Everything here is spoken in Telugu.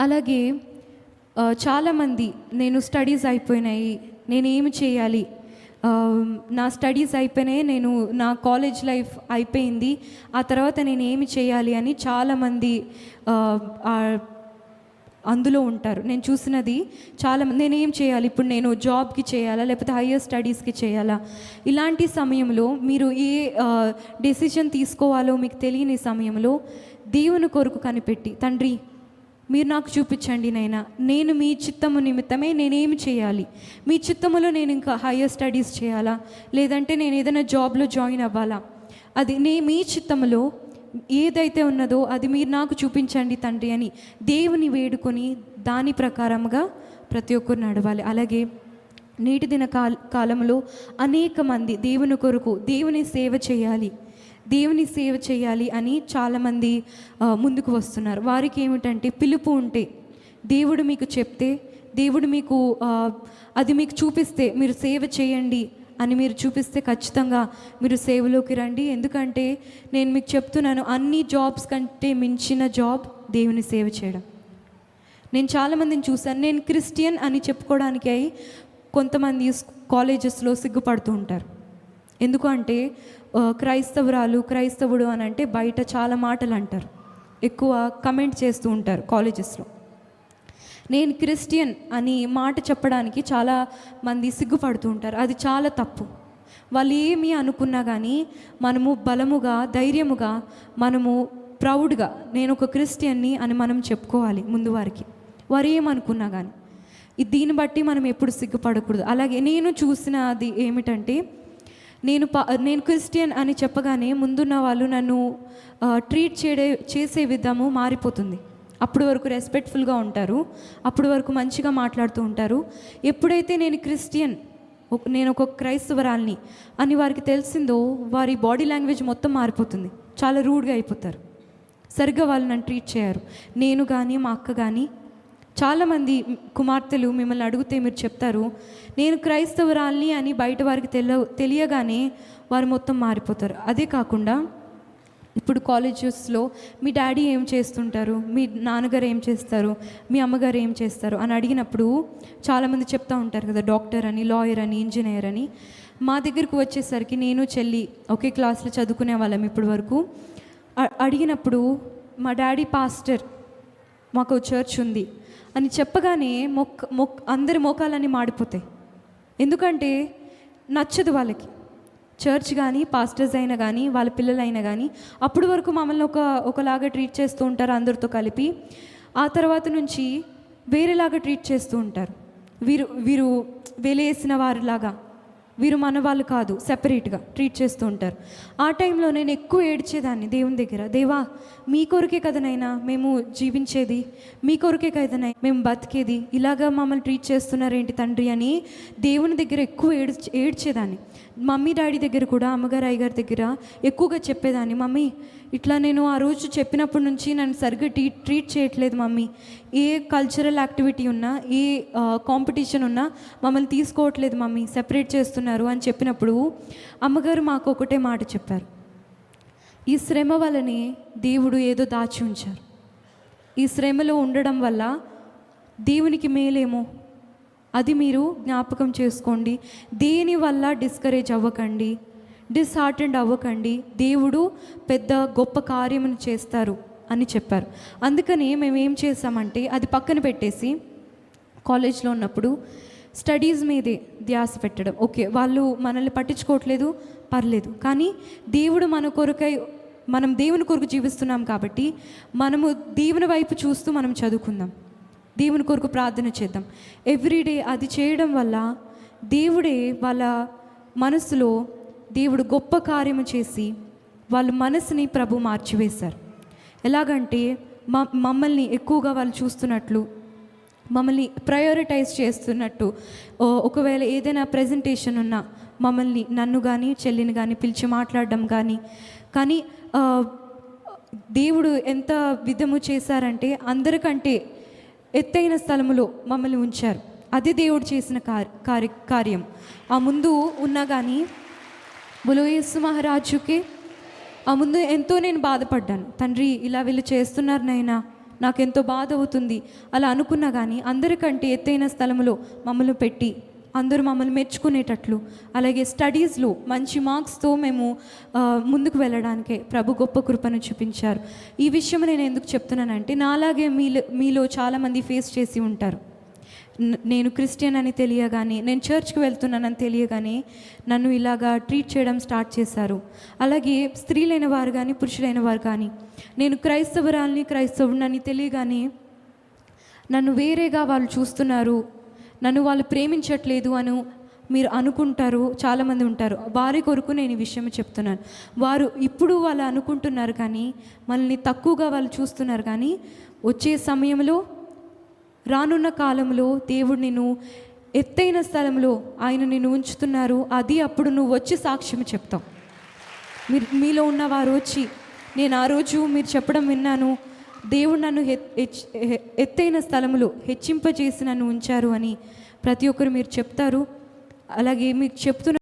అలాగే చాలామంది నేను స్టడీస్ అయిపోయినాయి నేను ఏమి చేయాలి? నా స్టడీస్ అయిపోయినాయి నేను నా కాలేజ్ లైఫ్ అయిపోయింది ఆ తర్వాత నేను ఏమి చేయాలి అని చాలామంది అందులో ఉంటారు. నేను చూసినది చాలా నేను ఏం చేయాలి? ఇప్పుడు నేను జాబ్కి చేయాలా? లేకపోతే హయ్యర్ స్టడీస్కి చేయాలా? ఇలాంటి సమయంలో మీరు ఏ డెసిషన్ తీసుకోవాలో మీకు తెలియని సమయంలో దేవుని కొరకు కనిపెట్టి తండ్రి మీరు నాకు చూపించండి నైనా నేను మీ చిత్తము నిమిత్తమే నేనేమి చేయాలి? మీ చిత్తములో నేను ఇంకా హయ్యర్ స్టడీస్ చేయాలా? లేదంటే నేను ఏదైనా జాబ్లో జాయిన్ అవ్వాలా? అది నే మీ చిత్తములో ఏదైతే ఉన్నదో అది మీరు నాకు చూపించండి తండ్రి అని దేవుని వేడుకొని దాని ప్రకారంగా ప్రతి ఒక్కరు నడవాలి. అలాగే నేటి దిన కాల కాలంలో అనేక మంది దేవుని కొరకు దేవుని సేవ చేయాలి. దేవుని సేవ చేయాలి అని చాలామంది ముందుకు వస్తున్నారు. వారికి ఏమిటంటే పిలుపు ఉంటే దేవుడు మీకు చెప్తే దేవుడు మీకు అది మీకు చూపిస్తే మీరు సేవ చేయండి అని మీరు చూపిస్తే ఖచ్చితంగా మీరు సేవలోకి రండి. ఎందుకంటే నేను మీకు చెప్తున్నాను అన్ని జాబ్స్ కంటే మించిన జాబ్ దేవుని సేవ చేయడం. నేను చాలామందిని చూశాను. నేను క్రిస్టియన్ అని చెప్పుకోవడానికి అయి కొంతమంది కాలేజెస్లో సిగ్గుపడుతూ ఉంటారు. ఎందుకు అంటే క్రైస్తవురాలు క్రైస్తవుడు అని అంటే బయట చాలా మాటలు అంటారు. ఎక్కువ కమెంట్ చేస్తూ ఉంటారు కాలేజెస్లో నేను క్రిస్టియన్ అని మాట చెప్పడానికి చాలా మంది సిగ్గుపడుతూ ఉంటారు. అది చాలా తప్పు. వాళ్ళు ఏమి అనుకున్నా కానీ మనము బలముగా ధైర్యముగా మనము ప్రౌడ్గా నేను ఒక క్రిస్టియన్ని అని మనం చెప్పుకోవాలి ముందు వారికి. వారు ఏమనుకున్నా కానీ దీన్ని బట్టి మనం ఎప్పుడు సిగ్గుపడకూడదు. అలాగే నేను చూసిన అది ఏమిటంటే నేను ప నేను క్రిస్టియన్ అని చెప్పగానే ముందున్న వాళ్ళు నన్ను ట్రీట్ చేయడే చేసే విధము మారిపోతుంది. అప్పుడు వరకు రెస్పెక్ట్ఫుల్గా ఉంటారు. అప్పుడు వరకు మంచిగా మాట్లాడుతూ ఉంటారు. ఎప్పుడైతే నేను క్రిస్టియన్ నేను ఒక క్రైస్తవరాల్ని అని వారికి తెలిసిందో వారి బాడీ లాంగ్వేజ్ మొత్తం మారిపోతుంది. చాలా రూడ్గా అయిపోతారు. సరిగ్గా వాళ్ళు నన్ను ట్రీట్ చేయరు. నేను కానీ మా అక్క కానీ చాలామంది కుమార్తెలు మిమ్మల్ని అడిగితే మీరు చెప్తారు నేను క్రైస్తవురాల్ని అని బయట వారికి తెల తెలియగానే వారు మొత్తం మారిపోతారు. అదే కాకుండా ఇప్పుడు కాలేజెస్లో మీ డాడీ ఏం చేస్తుంటారు? మీ నాన్నగారు ఏం చేస్తారు? మీ అమ్మగారు ఏం చేస్తారు? అని అడిగినప్పుడు చాలామంది చెప్తా ఉంటారు కదా డాక్టర్ అని లాయర్ అని ఇంజనీర్ అని. మా దగ్గరకు వచ్చేసరికి నేను చెల్లి ఒకే క్లాస్లో చదువుకునే వాళ్ళం ఇప్పటి వరకు. అడిగినప్పుడు మా డాడీ పాస్టర్ మాకు చర్చ్ ఉంది అని చెప్పగానే మొక్ మొక్ అందరి మోకాలన్నీ మాడిపోతాయి. ఎందుకంటే నచ్చదు వాళ్ళకి. చర్చ్ కానీ పాస్టర్స్ అయినా కానీ వాళ్ళ పిల్లలైనా కానీ అప్పటి వరకు మమ్మల్ని ఒక ఒకలాగా ట్రీట్ చేస్తూ ఉంటారు అందరితో కలిపి. ఆ తర్వాత నుంచి వేరేలాగా ట్రీట్ చేస్తూ ఉంటారు. వీరు వీరు వెలేసిన వారిలాగా. వీరు మన వాళ్ళు కాదు సెపరేట్గా ట్రీట్ చేస్తూ ఉంటారు. ఆ టైంలో నేను ఎక్కువ ఏడ్చేదాన్ని దేవుని దగ్గర. దేవా మీ కొరకే కదనైనా మేము జీవించేది? మీ కొరకే కదనై మేము బతికేది? ఇలాగా మమ్మల్ని ట్రీట్ చేస్తున్నారేంటి తండ్రి అని దేవుని దగ్గర ఎక్కువ ఏడ్చ ఏడ్చేదాన్ని. మమ్మీ డాడీ దగ్గర కూడా అమ్మగారు అయ్యగారి దగ్గర ఎక్కువగా చెప్పేదాన్ని మమ్మీ ఇట్లా నేను ఆ రోజు చెప్పినప్పటి నుంచి నన్ను సరిగ్గా ట్రీ ట్రీట్ చేయట్లేదు మమ్మీ. ఏ కల్చరల్ యాక్టివిటీ ఉన్నా ఏ కాంపిటీషన్ ఉన్నా మమ్మల్ని తీసుకోవట్లేదు మమ్మీ సెపరేట్ చేస్తున్నారు అని చెప్పినప్పుడు అమ్మగారు మాకు ఒకటే మాట చెప్పారు. ఈ శ్రమ వల్లనే దేవుడు ఏదో దాచి ఉంచారు. ఈ శ్రమలో ఉండడం వల్ల దేవునికి మేలేమో అది మీరు జ్ఞాపకం చేసుకోండి. దేని వల్ల డిస్కరేజ్ అవ్వకండి. డిస్హార్టెండ్ అవ్వకండి. దేవుడు పెద్ద గొప్ప కార్యమును చేస్తారు అని చెప్పారు. అందుకని మేము ఏం చేసామంటే అది పక్కన పెట్టేసి కాలేజ్లో ఉన్నప్పుడు స్టడీస్ మీదే ధ్యాస పెట్టడం. ఓకే వాళ్ళు మనల్ని పట్టించుకోవట్లేదు పర్లేదు. కానీ దేవుడు మన కొరకై మనం దేవుని కొరకు జీవిస్తున్నాం కాబట్టి మనము దేవుని వైపు చూస్తూ మనం చదువుకుందాం. దేవుని కొరకు ప్రార్థన చేద్దాం. ఎవ్రీడే అది చేయడం వల్ల దేవుడే వాళ్ళ మనసులో దేవుడు గొప్ప కార్యము చేసి వాళ్ళ మనసుని ప్రభు మార్చివేశారు. ఎలాగంటే మ మమ్మల్ని ఎక్కువగా వాళ్ళు చూస్తున్నట్లు మమ్మల్ని ప్రయారిటైజ్ చేస్తున్నట్టు ఒకవేళ ఏదైనా ప్రజెంటేషన్ ఉన్నా మమ్మల్ని నన్ను కానీ చెల్లిని కానీ పిలిచి మాట్లాడడం కానీ కానీ దేవుడు ఎంత విధము చేశారంటే అందరికంటే ఎత్తైన స్థలములో మమ్మల్ని ఉంచారు. అది దేవుడు చేసిన కార్య కార్యం. ఆ ముందు ఉన్నా కానీ బులోయేసు మహారాజుకి ఆ ముందు ఎంతో నేను బాధపడ్డాను. తండ్రి ఇలా వీళ్ళు చేస్తున్నారు నైనా నాకెంతో బాధ అవుతుంది. అలా అనుకున్నా కానీ అందరికంటే ఎత్తైన స్థలంలో మమ్మల్ని పెట్టి అందరూ మమ్మల్ని మెచ్చుకునేటట్లు. అలాగే స్టడీస్లో మంచి మార్క్స్తో మేము ముందుకు వెళ్ళడానికే ప్రభు గొప్ప కృపను చూపించారు. ఈ విషయం నేను ఎందుకు చెప్తున్నానంటే నాలాగే మీలో మీలో చాలామంది ఫేస్ చేసి ఉంటారు. నేను క్రిస్టియన్ అని తెలియగానే నేను చర్చ్కి వెళ్తున్నానని తెలియగానే నన్ను ఇలాగా ట్రీట్ చేయడం స్టార్ట్ చేశారు. అలాగే స్త్రీలైన వారు కానీ పురుషులైన వారు కానీ నేను క్రైస్తవురాల్ని క్రైస్తవుడిని తెలియగానే నన్ను వేరేగా వాళ్ళు చూస్తున్నారు. నన్ను వాళ్ళు ప్రేమించట్లేదు అని మీరు అనుకుంటారు చాలామంది ఉంటారు. వారి కొరకు నేను ఈ విషయం చెప్తున్నాను. వారు ఇప్పుడు వాళ్ళు అనుకుంటున్నారు కానీ మనల్ని తక్కువగా వాళ్ళు చూస్తున్నారు కానీ వచ్చే సమయంలో రానున్న కాలంలో దేవుడు నిన్ను ఎత్తైన స్థలంలో ఆయన నిన్ను ఉంచుతున్నారు. అది అప్పుడు నువ్వు వచ్చి సాక్ష్యం చెప్తావు. మీరు మీలో ఉన్న వారు వచ్చి నేను ఆ రోజు మీరు చెప్పడం విన్నాను. దేవుడు నన్ను ఎత్తైన స్థలములో హెచ్చింపజేసి నన్ను ఉంచారు అని ప్రతి ఒక్కరు మీరు చెప్తారు. అలాగే మీకు చెప్తున్న